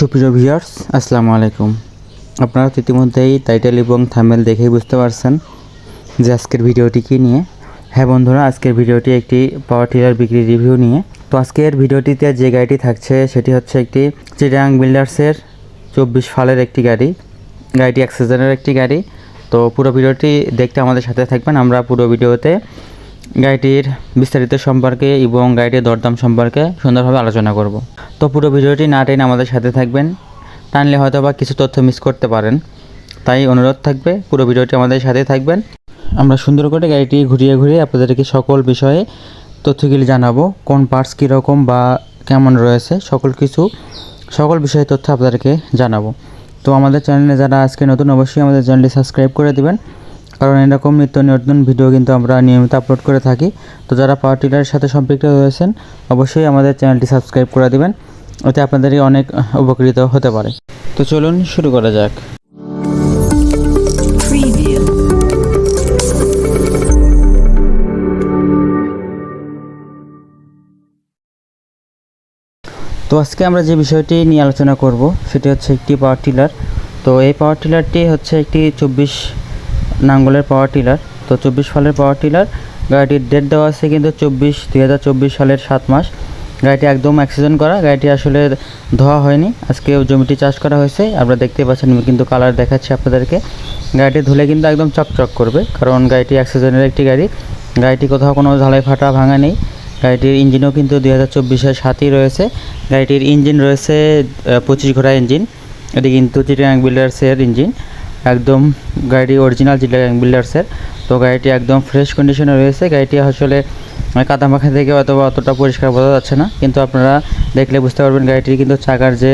সুপ্রিয় ভিউয়ার্স আসসালামু আলাইকুম। আপনারা ইতিমধ্যেই টাইটেল এবং থামেল দেখেই বুঝতে পারছেন যে আজকের ভিডিওটি কী নিয়ে। হ্যাঁ বন্ধুরা, আজকের ভিডিওটি একটি পাওয়ার টিলার বিক্রি রিভিউ নিয়ে। তো আজকের ভিডিওটিতে যে গাড়িটি থাকছে, সেটি হচ্ছে একটি চিটাং বিল্ডার্সের চব্বিশ ফালের একটি গাড়ি। গাড়িটি অ্যাক্সিজেনের একটি গাড়ি। তো পুরো ভিডিওটি দেখতে আমাদের সাথে থাকবেন। আমরা পুরো ভিডিওতে গাড়িটির বিস্তারিত সম্পর্কে এবং গাড়িটির দরদাম সম্পর্কে সুন্দরভাবে আলোচনা করব। তো পুরো ভিডিওটি না টেনে আমাদের সাথে থাকবেন। টানলে হয়তো বা কিছু তথ্য মিস করতে পারেন। তাই অনুরোধ থাকবে, পুরো ভিডিওটি আমাদের সাথে থাকবেন। আমরা সুন্দর করে গাড়িটি ঘুরিয়ে ঘুরিয়ে আপনাদেরকে সকল বিষয়ে তথ্যগুলি জানাব। কোন পার্টস কীরকম বা কেমন রয়েছে, সকল কিছু, সকল বিষয়ে তথ্য আপনাদেরকে জানাব। তো আমাদের চ্যানেলে যারা আজকে নতুন, অবশ্যই আমাদের চ্যানেলটি সাবস্ক্রাইব করে দিবেন। কারণ এরকম নিত্য নতুন ভিডিও কিন্তু আমরা নিয়মিত আপলোড করে থাকি। তো যারা পাওয়ার টিলারের সাথে সম্পৃক্ত রয়েছেন অবশ্যই আমাদের চ্যানেলটি সাবস্ক্রাইব করে দিবেন। ওতে আপনাদেরই অনেক উপকৃত হতে পারে। তো চলুন শুরু করা যাক। তো আজকে আমরা যে বিষয়টি নিয়ে আলোচনা করব সেটি হচ্ছে একটি পাওয়ার টিলার তো এই পাওয়ার টিলারটি হচ্ছে একটি চব্বিশ নাঙ্গলের পাওয়ার টিলার তো চব্বিশ সালের পাওয়ার টিলার গাড়িটির ডেট দেওয়া আছে কিন্তু চব্বিশ, দুই হাজার চব্বিশ সালের সাত মাস। গাড়িটি একদম অ্যাক্সিডেন্ট করা, গাড়িটি আসলে ধোয়া হয়নি। আজকে জমিটি চাষ করা হয়েছে, আপনারা দেখতে পাচ্ছেন কিন্তু কালার দেখাচ্ছি আপনাদেরকে। গাড়িটি ধুলে কিন্তু একদম চকচক করবে, কারণ গাড়িটি অ্যাক্সিডেন্টের একটি গাড়ি। গাড়িটি কোথাও কোনো ঝালাই ফাটা ভাঙা নেই। গাড়িটির ইঞ্জিনও কিন্তু দুই হাজার চব্বিশের সাতই রয়েছে। গাড়িটির ইঞ্জিন রয়েছে পঁচিশ ঘোড়া ইঞ্জিন এটি কিন্তু চিটাগাং বিল্ডার্সের ইঞ্জিন একদম গাড়ি অরিজিনাল বিল্ডার্সের তো গাড়িটি একদম ফ্রেশ কন্ডিশনে রয়েছে। গাড়িটি আসলে কাদা মাখা থেকে অথবা অতটা পরিষ্কার বোঝা যাচ্ছে না, কিন্তু আপনারা দেখলে বুঝতে পারবেন গাড়িটির কিন্তু চাকার যে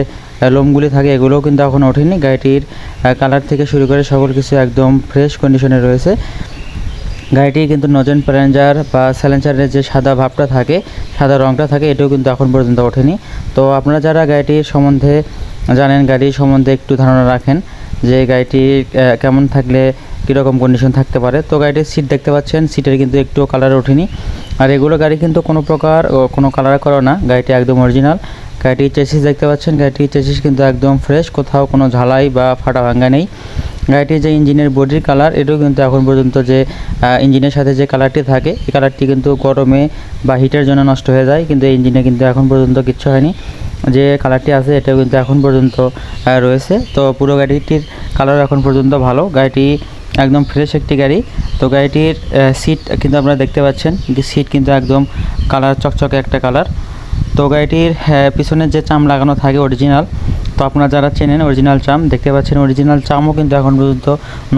লোমগুলি থাকে, এগুলোও কিন্তু এখন ওঠেনি। গাড়িটির কালার থেকে শুরু করে সকল কিছু একদম ফ্রেশ কন্ডিশনে রয়েছে। গাড়িটি কিন্তু নজেন প্যালেঞ্জার বা স্যালেঞ্জারের যে সাদা ভাবটা থাকে, সাদা রঙটা থাকে, এটাও কিন্তু এখন পর্যন্ত ওঠেনি। তো আপনারা যারা গাড়িটির সম্বন্ধে জানেন, গাড়ির সম্বন্ধে একটু ধারণা রাখেন যে গাড়িটি কেমন থাকলে কীরকম কন্ডিশন থাকতে পারে? তো গাড়িটির সিট দেখতে পাচ্ছেন সিটের কিন্তু একটুও কালার ওঠেনি। আর এগুলো গাড়ি কিন্তু কোনো প্রকার কোনো কালার করা না। গাড়িটি একদম অরিজিনাল গাড়িটির চেসিস দেখতে পাচ্ছেন, গাড়িটির চেসিস কিন্তু একদম ফ্রেশ কোথাও কোনো ঝালাই বা ফাটা ভাঙ্গা নেই। গাড়িটির যে ইঞ্জিনের বডির কালার এটাও কিন্তু এখন পর্যন্ত যে ইঞ্জিনের সাথে যে কালারটি থাকে, এই কালারটি কিন্তু গরমে বা হিটের জন্য নষ্ট হয়ে যায়, কিন্তু এই ইঞ্জিনে কিন্তু এখন পর্যন্ত কিচ্ছু হয়নি। যে কালারটি আছে এটাও কিন্তু এখন পর্যন্ত রয়েছে। তো পুরো গাড়িটির কালার এখন পর্যন্ত ভালো। গাড়িটি একদম ফ্রেশ একটি গাড়ি। তো গাড়িটির সিট কিন্তু আপনারা দেখতে পাচ্ছেন। সিট কিন্তু একদম কালার চকচকে একটা কালার তো গাড়িটির পিছনের যে চাম লাগানো থাকে অরিজিনাল তো আপনারা যারা চেনেন অরিজিনাল চাম, দেখতে পাচ্ছেন অরিজিনাল চামও কিন্তু এখন পর্যন্ত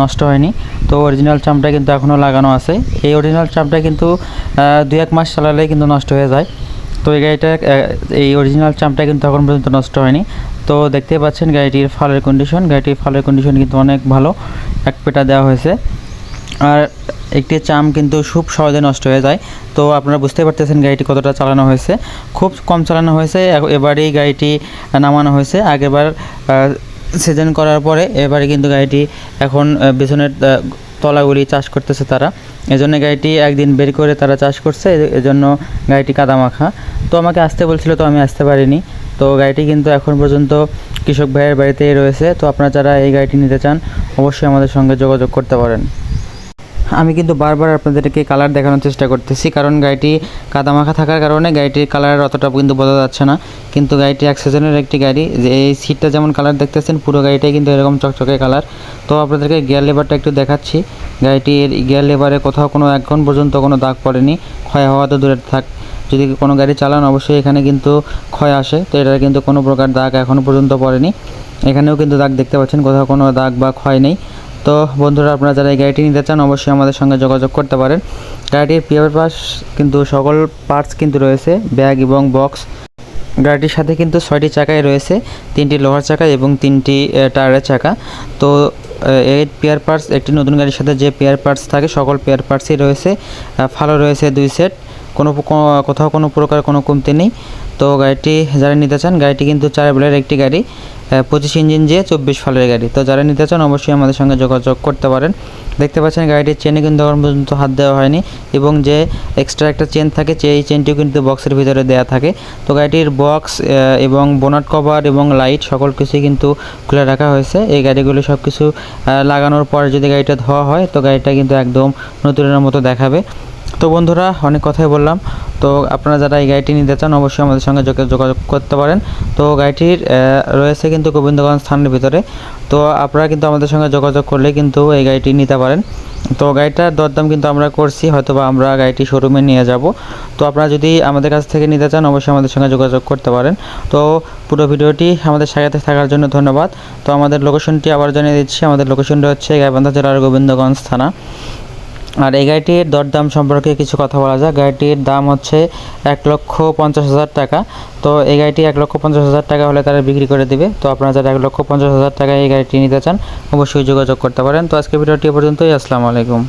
নষ্ট হয়নি। তো অরিজিনাল চামটা কিন্তু এখনও লাগানো আছে। এই অরিজিনাল চামটা কিন্তু দু এক মাস চালালেই কিন্তু নষ্ট হয়ে যায়। তো এই গাড়িটা এই অরিজিনাল চামটা কিন্তু এখন পর্যন্ত নষ্ট হয়নি। তো দেখতে পাচ্ছেন গাড়িটির ফালের কন্ডিশন গাড়িটির ফালের কন্ডিশন কিন্তু অনেক ভালো। এক পেটা দেওয়া হয়েছে। আর একটি চাম কিন্তু খুব সহজে নষ্ট হয়ে যায়। তো আপনারা বুঝতে পারতেছেন গাড়িটি কতটা চালানো হয়েছে। খুব কম চালানো হয়েছে। এবারেই গাড়িটি নামানো হয়েছে। আগেবার সিজন করার পরে এবারে কিন্তু গাড়িটি এখন পেছনের তলাগুলি চাষ করতেছে তারা। এজন্য গাড়িটি একদিন বের করে তারা চাষ করছে এজন্য গাড়িটি কাদা মাখা তো আমাকে আসতে বলছিল, তো আমি আসতে পারিনি। তো গাড়িটি কিন্তু এখন পর্যন্ত কৃষক ভাইয়ের বাড়িতেই রয়েছে। তো আপনারা যারা এই গাড়িটি নিতে চান, অবশ্যই আমাদের সঙ্গে যোগাযোগ করতে পারেন। আমি কিন্তু বারবার আপনাদেরকে কালার দেখানোর চেষ্টা করতেছি, কারণ গাড়িটি কাদামাখা থাকার কারণে গাড়িটির কালার অতটা কিন্তু বোঝা যাচ্ছে না। কিন্তু গাড়িটি এক সিজনের একটি গাড়ি, যে এই সিটটা যেমন কালার দেখতেছেন, পুরো গাড়িটাই কিন্তু এরকম চকচকে কালার তো আপনাদেরকে গিয়ার লেবারটা একটু দেখাচ্ছি। গাড়িটির গিয়ার লেবারে কোথাও কোনো এখন পর্যন্ত কোনো দাগ পড়েনি, ক্ষয় হওয়া তো দূরে থাক। যদি কোনো গাড়ি চালান, অবশ্যই এখানে কিন্তু ক্ষয় আসে, তো এটার কিন্তু কোনো প্রকার দাগ এখনও পর্যন্ত পড়েনি। এখানেও কিন্তু দাগ দেখতে পাচ্ছেন, কোথাও কোনো দাগ বা ক্ষয় নেই। তো বন্ধুরা, আপনারা যারা এই গাড়িটি নিতে চান, অবশ্যই আমাদের সঙ্গে যোগাযোগ করতে পারেন। গাড়িটির পেপার পাস কিন্তু, সকল পার্টস কিন্তু রয়েছে ব্যাগ এবং বক্স গাড়িটির সাথে কিন্তু ছয়টি চাকাই রয়েছে, তিনটি লোহার চাকা এবং তিনটি টায়ারের চাকা। তো এই পেয়ার পার্টস একটি নতুন গাড়ির সাথে যে পেয়ার পার্টস থাকে, সকল পেয়ার পার্টসই রয়েছে। ফালো রয়েছে দুই সেট কোনো- কোথাও কোনো প্রকার কোনো কমতি নেই। তো গাড়িটি যারা নিতে চান, গাড়িটি কিন্তু চার বেলের একটি গাড়ি। পঁচিশ ইঞ্জিন যে চব্বিশ ফালের গাড়ি। তো যারা নিতে চান অবশ্যই আমাদের সঙ্গে যোগাযোগ করতে পারেন। দেখতে পাচ্ছেন গাড়িটির চেনে কিন্তু এখন পর্যন্ত হাত দেওয়া হয়নি এবং যে এক্সট্রা একটা চেন থাকে, সেই চেনটিও কিন্তু বক্সের ভিতরে দেওয়া থাকে। তো গাড়িটির বক্স এবং বোনাট কভার এবং লাইট সকল কিছুই কিন্তু খুলে রাখা হয়েছে। এই গাড়িগুলো সব কিছু লাগানোর পর যদি গাড়িটা ধোয়া হয়, তো গাড়িটা কিন্তু একদম নতুনের মতো দেখাবে। তো বন্ধুরা, অনেক কথাই বললাম। তো আপনারা যারা এই গাড়িটি নিতে চান, অবশ্যই আমাদের সঙ্গে যোগা- যোগাযোগ করতে পারেন। তো গাড়িটির রয়েছে কিন্তু গোবিন্দগঞ্জ স্থানের ভিতরে। তো আপনারা কিন্তু আমাদের সঙ্গে যোগাযোগ করলে কিন্তু এই গাড়িটি নিতে পারেন। তো গাড়িটার দরদাম কিন্তু আমরা করছি হয়তো বা আমরা গাড়িটি শোরুমে নিয়ে যাব। তো আপনারা যদি আমাদের কাছ থেকে নিতে চান, অবশ্যই আমাদের সঙ্গে যোগাযোগ করতে পারেন। তো পুরো ভিডিওটি আমাদের সাথে থাকার জন্য ধন্যবাদ। তো আমাদের লোকেশনটি আবার জানিয়ে দিচ্ছি। আমাদের লোকেশনটা হচ্ছে গাইবান্ধা জেলার গোবিন্দগঞ্জ থানা। আর এই গাড়িটির দরদাম সম্পর্কে কিছু কথা বলা যায় গাড়িটির দাম হচ্ছে এক লক্ষ পঞ্চাশ হাজার টাকা। তো এই গাড়িটি এক লক্ষ পঞ্চাশ হাজার টাকা হলে তারা বিক্রি করে দিবে। তো আপনারা যারা এক লক্ষ পঞ্চাশ হাজার টাকায় এই গাড়িটি নিতে চান, অবশ্যই যোগাযোগ করতে পারেন। তো আজকে ভিডিওটি পর্যন্তই। আসসালামু আলাইকুম।